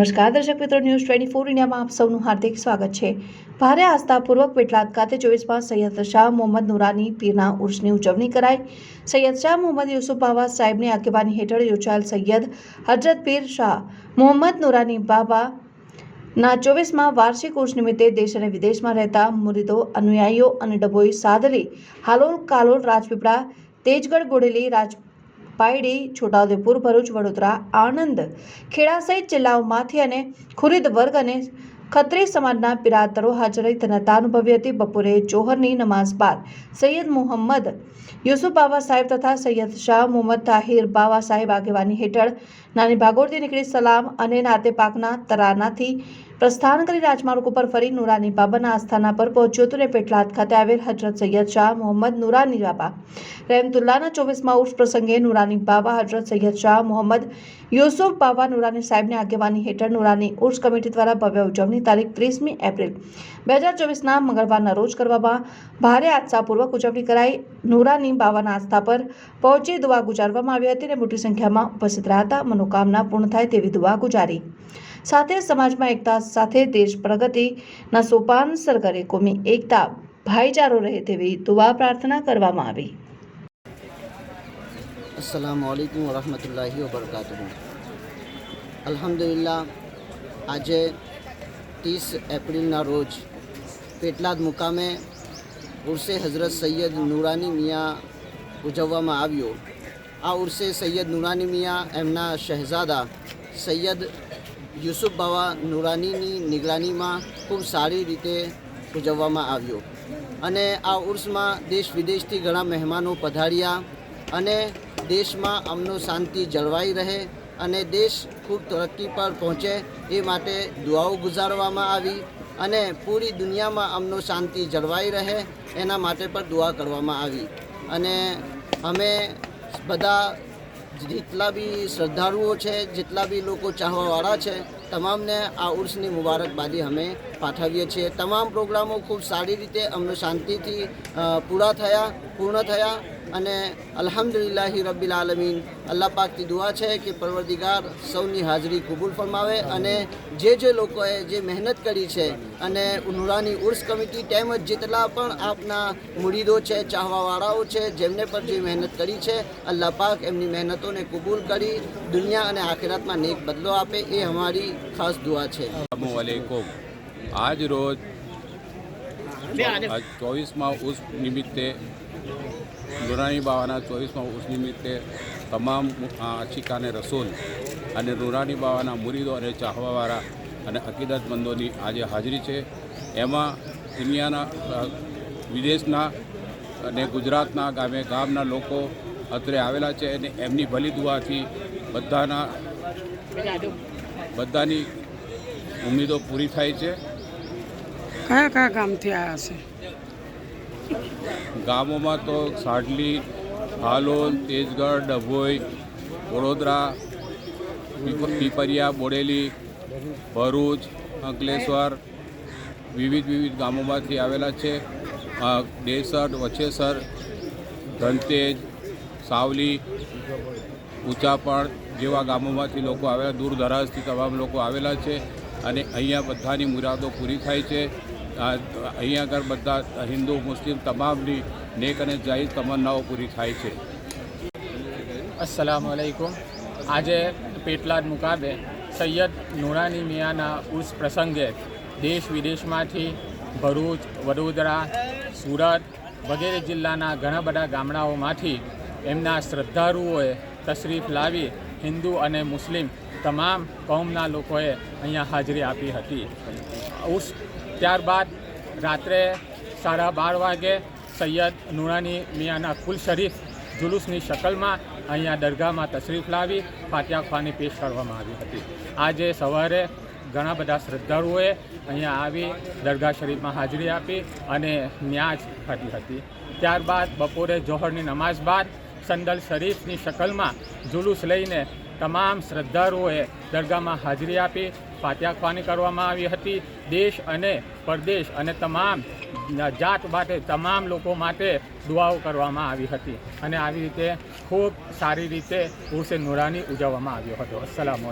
નમસ્કાર. દર્શક મિત્રો, ન્યૂઝ ટ્વેન્ટી ફોર ઇન્ડિયામાં આપ સૌનું હાર્દિક સ્વાગત છે. ભારે આસ્થાપૂર્વક પેટલાદ ખાતે ચોવીસમાં સૈયદ શાહ મોહમ્મદ નુરાની પીરના ઉર્સની ઉજવણી કરાઈ. સૈયદ શાહ મોહમ્મદ યુસુફ બાબા સાહેબની આગેવાની હેઠળ યોજાયેલ સૈયદ હજરત પીર શાહ મોહમ્મદ નુરાની બાબા ના ચોવીસમાં વાર્ષિક ઉર્સ નિમિત્તે દેશ અને વિદેશમાં રહેતા મુરીદો, અનુયાયીઓ અને ડબોઈ સાદલી, હાલોલ કાલોલ, રાજપીપળા, તેજગઢ ગોડેલી રાજ પાયડી છોટાઉદેપુર, ભરૂચ, વડોદરા, આણંદ, ખેડા સહિત જિલ્લાઓમાંથી અને ખુરીદ વર્ગ અને ખત્રી સમાજના પિરાતરો હાજર રહી ધન્યતા અનુભવી હતી. બપોરે જોહરની નમાઝ બાદ સૈયદ મુહમ્મદ યુસુફ બાબા સાહેબ તથા સૈયદ શાહ મુહમ્મદ તાહિર બાવા સાહેબ આગેવાની હેઠળ નાની ભાગોળથી નીકળી સલામ અને નાતે પાકના તરાનાથી પ્રસ્થાન કરી રાજમાર્ગ ઉપર ફરી નુરાની બાબાના આસ્થાના પર પહોંચ્યો હતો અને પેટલાદ ખાતે આવેલ હજરત સૈયદ શાહ મોહમ્મદ નુરાની બાબા. રહેમતુલ્લાના ચોવીસમાં ઉર્ષ પ્રસંગે નુરાની બાબા, હજરત સૈયદ શાહ મોહમ્મદ યુસુફ બાબા, નુરાની સાહેબની આગેવાની હેઠળ નુરાની ઉર્સ કમિટી દ્વારા ભવ્ય ઉજવણી તારીખ ત્રીસમી એપ્રિલ. બે હજાર ચોવીસના મંગળવારના રોજ કરવામાં ભારે આસ્થાપૂર્વક ઉજવણી કરાઈ. નુરાની બાબાના આસ્થા પર પહોંચી દુઆ ગુજારવામાં આવી હતી અને મોટી સંખ્યામાં ઉપસ્થિત રહ્યા હતા. મનોકામના પૂર્ણ થાય તેવી દુઆ ગુજારી. સાથે સમાજમાં એકતા સાથે દેશ પ્રગતિના સોપાન સર કરે કોમી એકતા, ભાઈચારો રહે તેવી દુઆ પ્રાર્થના કરવામાં આવી. અસલામુઅલૈકુમ વરહમતુલ્લાહિ વબરકાતુહ. અલ્હમ્દુલિલ્લાહ, આજે ત્રીસ એપ્રિલના રોજ પેટલાદ મુકામે ઉર્સે હઝરત સૈયદ નુરાની મિયા ઉજવવામાં આવ્યો. આ ઉર્સે સૈયદ નુરાની મિયા એમના શહેઝાદા સૈયદ યુસુફ બાવા નુરાનીની નિગરાનીમાં ખૂબ સારી રીતે ઉજવવામાં આવ્યો. અને આ ઉર્સમાં દેશ વિદેશથી ઘણા મહેમાનો પધાર્યા અને દેશમાં અમનો શાંતિ જળવાઈ રહે અને દેશ ખૂબ તરક્કી પર પહોંચે એ માટે દુઆઓ ગુજારવામાં આવી અને પૂરી દુનિયામાં અમનો શાંતિ જળવાઈ રહે એના માટે પણ દુઆ કરવામાં આવી. અને અમે બધા જેટલા બી શ્રદ્ધાળુઓ છે, જેટલા બી લોકો ચાહવાવાળા છે, તમામને આ ઉર્સની મુબારકબાદી અમે પાઠવીએ છીએ. તમામ પ્રોગ્રામો ખૂબ સારી રીતે અમને શાંતિથી પૂરા થયા, પૂર્ણ થયા. અને અલ્હમ્દુલિલ્લાહી રબ્બિલ આલમીન અલ્લાહ પાકની દુઆ છે કે પરવરદિગાર સૌની હાજરી કબૂલ ફરમાવે અને જે જે લોકોએ જે મહેનત કરી છે અને નુરાની ઉર્સ કમિટી તેમજ જેટલા પણ આપના મુરીદો છે ચાહવાવાળાઓ છે જેમને પણ જે મહેનત કરી છે અલ્લાહ પાક એમની મહેનતોને કબૂલ કરી દુનિયા અને આખિરાતમાં નેક બદલો આપે એ અમારી ખાસ દુઆ છે. આજ રોજ ચોવીસમાં ઉર્સ નિમિત્તે નુરાની બાવાના ચોવીસમાં ઉર્સ નિમિત્તે તમામ આશિકાને રસૂલ અને નુરાની બાવાના મુરીદો અને ચાહવાવાળા અને અકીદતમંદોની આજે હાજરી છે. એમાં દુનિયાના વિદેશના અને ગુજરાતના ગામે ગામના લોકો અત્રે આવેલા છે અને એમની ભલી દુઆથી બધાના, બધાની ઉમેદો પૂરી થાય છે. કયા કયા ગામથી આવ્યા છે? ગામોમાં તો સાડલી હાલોલ તેજગઢ, ડભોઈ, વડોદરા, પીપ- પીપરિયા, બોડેલી, ભરૂચ, અંકલેશ્વર વિવિધ વિવિધ ગામોમાંથી આવેલા છે. દેસર વછેસર ધનતેજ, સાવલી ઊંચાપણ જેવા ગામોમાંથી લોકો આવેલા દૂર દરાજથી તમામ લોકો આવેલા છે અને અહીંયા બધાની મુરાદો પૂરી થાય છે. અહીંયા આગળ બધા હિન્દુ, મુસ્લિમ તમામની નેક અને જાહેર તમન્નાઓ પૂરી થાય છે. અસલામ વાલેકુમ આજે પેટલાદ મુકાબે સૈયદ નુરાની મિયાના ઉર્સ પ્રસંગે દેશ વિદેશમાંથી ભરૂચ, વડોદરા, સુરત વગેરે જિલ્લાના ઘણા બધા ગામડાઓમાંથી એમના શ્રદ્ધાળુઓએ તશરીફ લાવી હિન્દુ અને મુસ્લિમ તમામ કોમના લોકોએ અહીંયા હાજરી આપી હતી. ઉર્સ ત્યારબાદ રાત્રે સાડા બાર વાગે સૈયદ નુરાની મિયાના કુલ શરીફ જુલુસની શકલમાં અહીંયા દરગાહમાં તશરીફ લાવી ફાતિયા ખાની પેશ કરવામાં આવી હતી. આજે સવારે ઘણા બધા શ્રદ્ધાળુઓએ અહીંયા આવી દરગાહ શરીફમાં હાજરી આપી અને ન્યાજ કરી હતી. ત્યારબાદ બપોરે જોહરની નમાઝ બાદ સંદલ શરીફની શકલમાં જુલુસ લઈને તમામ શ્રદ્ધાળુઓએ દરગાહમાં હાજરી આપી ફાતિયા ખાની કરવામાં આવી હતી. દેશ અને પરદેશ અને તમામ જાત માટે, તમામ લોકો માટે દુઆઓ કરવામાં આવી હતી. અને આવી રીતે ખૂબ સારી રીતે ઉર્સે નુરાની ઉજવવામાં આવ્યો હતો. અસલામ